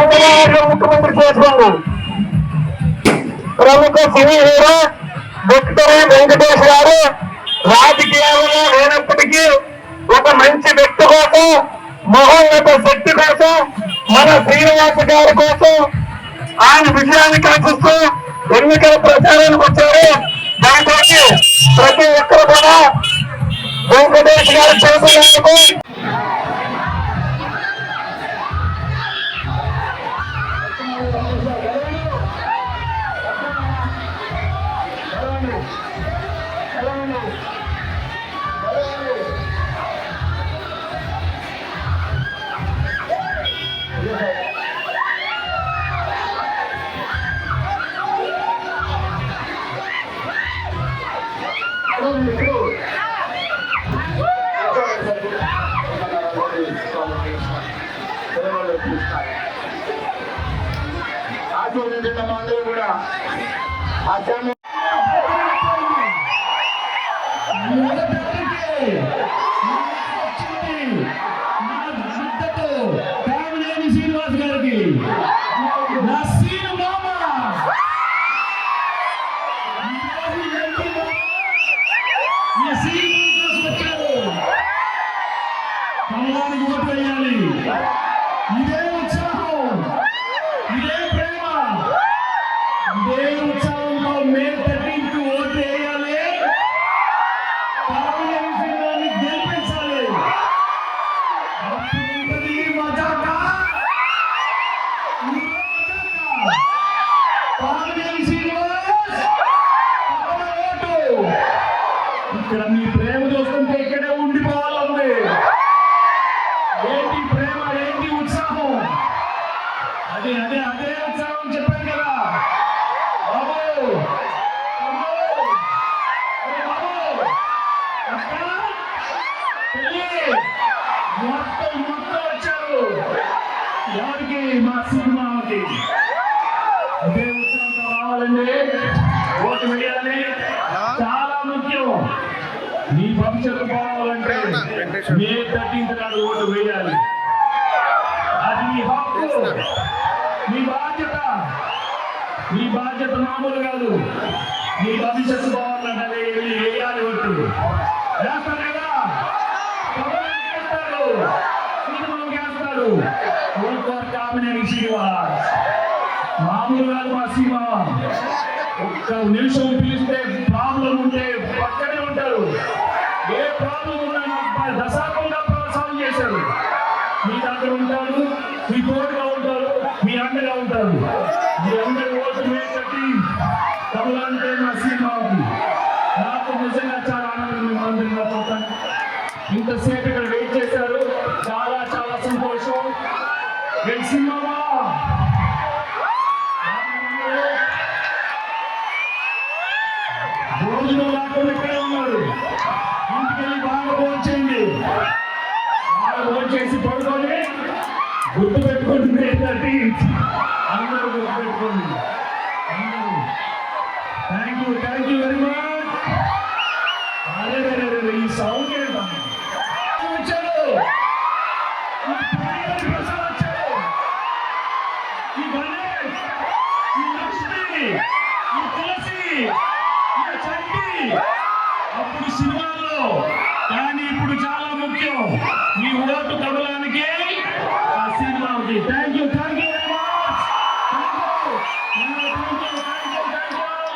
చంద్రబాబు ముఖ్యమంత్రి చేసుకోండి ప్రముఖ సినీ హీరో డాక్టర్ వెంకటేష్ గారు రాజకీయాలలో లేనప్పటికీ ఒక మంచి వ్యక్తి కోసం మహోన్నత శక్తి కోసం మన శ్రీనివాస గారి కోసం ఆయన విజయాన్ని కల్పిస్తూ ఎన్నికల ప్రచారానికి వచ్చారు. దాంట్లో ప్రతి ఒక్కరు కూడా వెంకటేష్ గారు చేసినందుకు ఆశీర్వదించిన మా అందరూ కూడా ఆ సీను కోసం వచ్చారు కమలానికి ఓటు వేయాలి. ఇదే ఎవరికి మా సినిమాకి. అదే ఉత్సాహంతో రావాలండి ఓటు వేయాలి. చాలా ముఖ్యం. మీ భవిష్యత్తు బాగాలంటే మే థర్టీన్త్ నాడు ఓటు వేయాలి. అది మీ హక్కు. మీ బాధ్యత. మీ బాధ్యత మామూలు కాదు. మీ భవిష్యత్తు బాగాలంటే వేయాలి ఓటు. రాష్ట్ర సినిమాకి వేస్తారు కామినేని శ్రీనివాస్. మామూలు కాదు మా సీమ. ఒక్క నిమిషం పిలిస్తే ప్రాబ్లం ఉంటే పక్కనే ఉంటారు. ఏ ప్రాబ్లం ఉన్నా దశాబ్దంగా దశాకంగా సాల్వ్ చేశారు. మీ దగ్గర ఉంటారు మీ తోడుగా ఉంటారు మీ అండగా ఉంటారు. మీ అందరి ఓటు వేసట్టి కమలంటే మా భోజనం లేకుండా ఇక్కడే ఉన్నారు ఇంటికి బాగా బాగా పడుకొని గుర్తు పెట్టుకోండి ఏంటంటే అందరూ గుర్తు పెట్టుకోండి. అందరూ. Thank you thank you very much అరే ఈ సౌండ్ ఏంటా వచ్చాడు అప్పుడు సినిమాల్లో కానీ ఇప్పుడు చాలా ముఖ్యం. మీ ఓటు కదలానికి ఆ సినిమాకి you thank you thank you thank you thank you